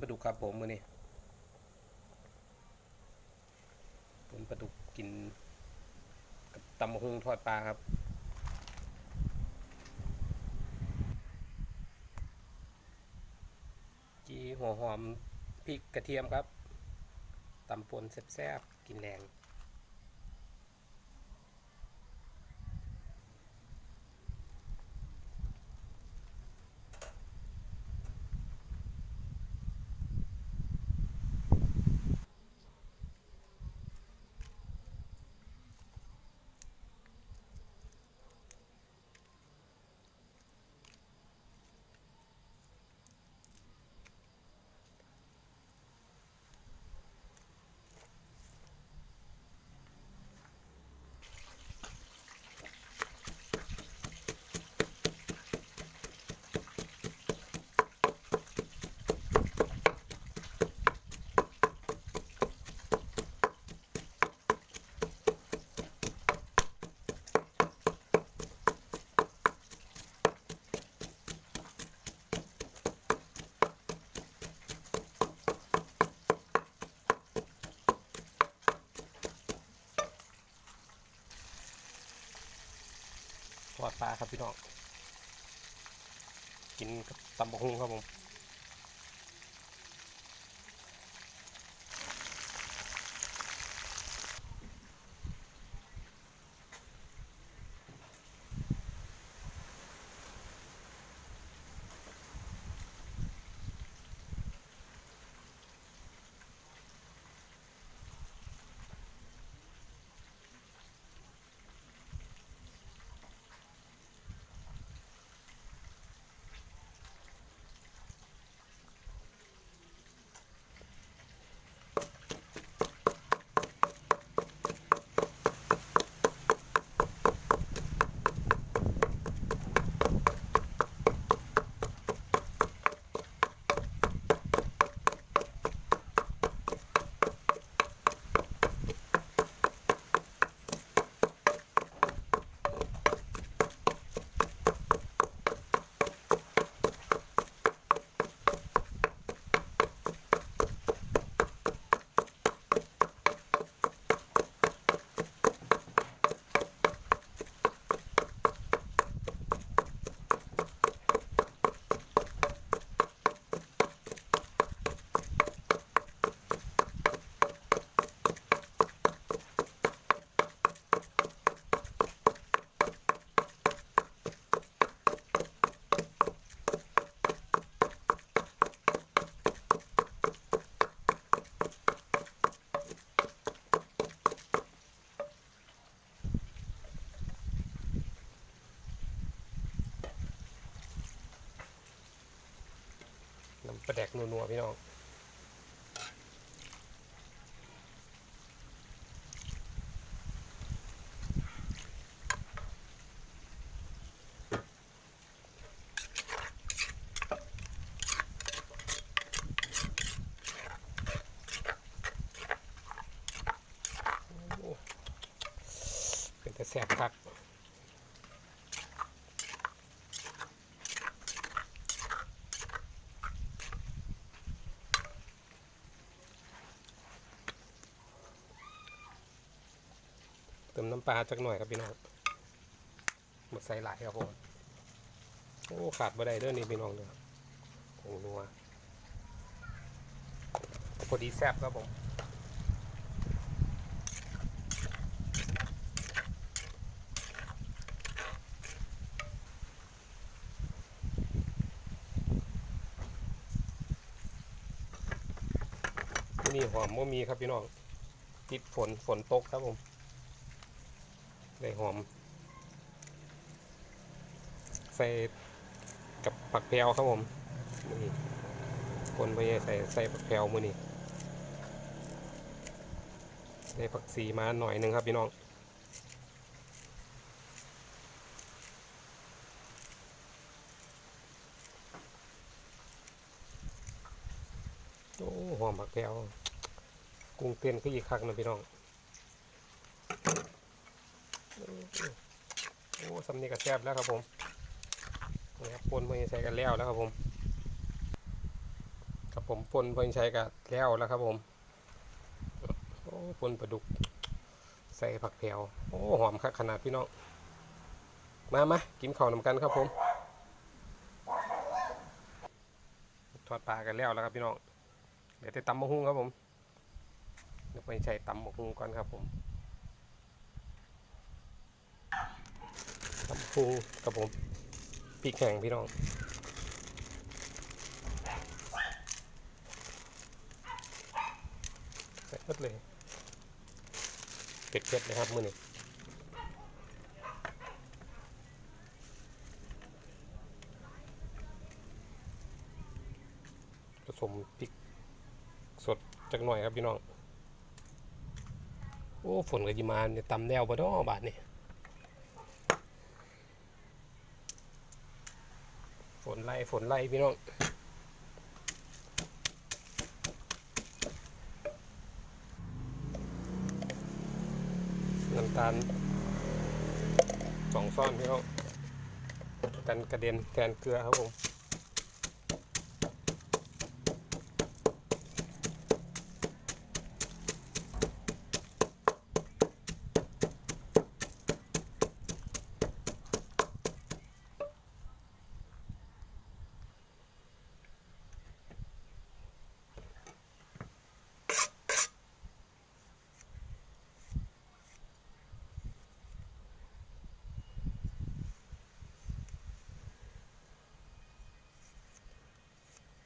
ปลาดุกครับผมมือนี้ปนปลาดุกกินกับตำมะฮุงทอดปลาครับจีหัวหอมพริกกระเทียมครับตำปนแซ่บๆกินแรง ปลาครับพี่น้อง กินกับตำบักหุ่งครับผม ปลาแดกนัวๆพี่น้องเป็นแต่แสบคัก เติมน้ำปลาจักหน่อยครับพี่น้องหมดใส่หลายครับผมโอ้ขาดบ่ได้เด้อนี่พี่น้องเด้อผงนัวพอดีแซ่บครับผมนี่หอมบ่มีครับพี่น้องติดฝนฝนตกครับผม ได้หอม ใส่กับผักแพรวครับผมมือนี้คนไปใส่ใส่ผักแพรวมือนี้ได้ผักสีมาหน่อยหนึ่งครับพี่น้องโอ้หอมผักแพรวกุ้งเต้นก็อีกครั้งนะพี่น้อง โอ้สำนีกระแซบแล้วครับผมนี่ครับปนมือใส่กันแล้วแล้วครับผมกับผมปนพนชัยกับแล้วแล้วครับผมโอ้ปนปลาดุก ใส่ผักแผ่วโอ้หอมคักขนาดพี่น้องมามากินข้าวนำกันครับผมทอดปลากันแล้วแล้วครับพี่น้องเดี๋ยวจะตำมะฮุ่งครับผมเดี๋ยวไปใช้ตำมะฮุ่งก่อนครับผมตำมะฮุ่ง ครับผมพริกแห้งพี่น้องใส่หมดเลยเผ็ดๆเลยครับมือนี้ผสมพริกสดจักหน่อยครับพี่น้อง โอ้ ฝนกับยิมาเนี่ยตำแนวบดอบาทเนี่ย ฝนไล่ฝนไล่พี่น้องน้ำตาลสองซ่อนพี่น้องกันกระเด็นแทนเกลือครับผม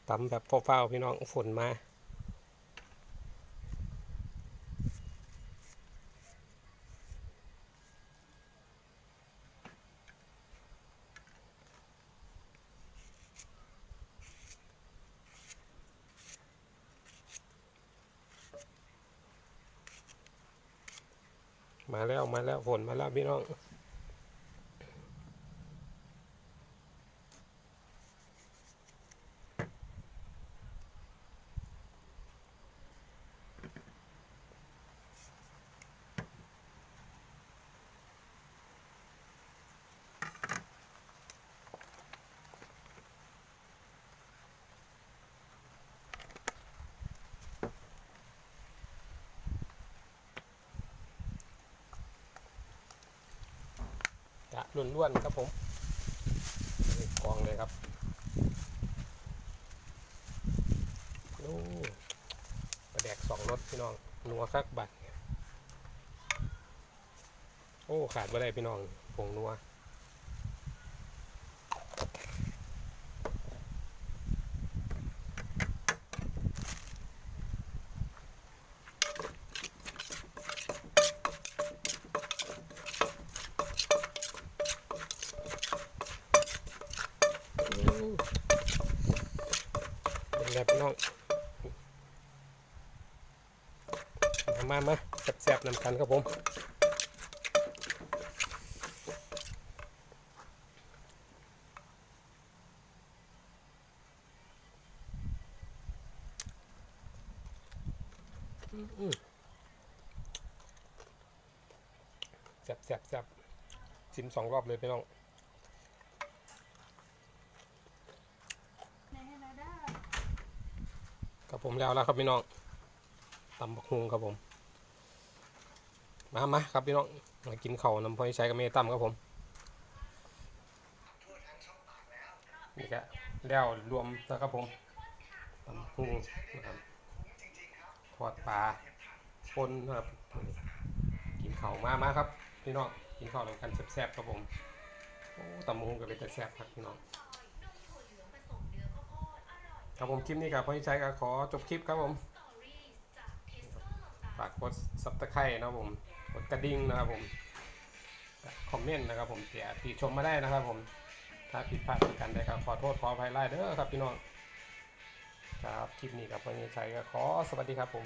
ตำแบบเฝ้าๆพี่น้องฝนมามาแล้วมาแล้วฝนมาแล้วพี่น้อง ล้วนๆครับผมกองเลยครับโอ้ประแดกสองรถพี่น้องนัวคักบัตรโอ้ ขาดไม่ได้พี่น้องผงนัว เป็นไงพี่น้องมามามาแซ่บๆนำกันครับผมอืมแซ่บแซ่บแซ่บชิมสองรอบเลยพี่น้อง ในให้เราได้ กับผมแล้วแล้วครับพี่น้องตำบักฮุงครับผมมามาครับพี่น้องมากินเข้าน้ำพอยใช้กับเมตั้มครับผมนี่ก็แล้วรวมนะครับผมตำฮุงนะครับทอดปลาปนนะครับกินเข้ามามาครับพี่น้องกินข้าวแล้วกันแซ่บๆครับผมโอ้ตำบักฮุงก็เป็นแต่แซ่บครับพี่น้อง ครับผมคลิปนี้ครับพี่ชัยก็ขอจบคลิปครับผมฝากกดซับสไครต์นะครับผมกดกระดิ่งนะครับผมคอมเมนต์นะครับผมเสียติชมมาได้นะครับผมถ้าผิดพลาดกันใดก็ขอโทษขออภัยไล่เด้อครับพี่น้องครับคลิปนี้ครับพี่ชัยก็ขอสวัสดีครับผม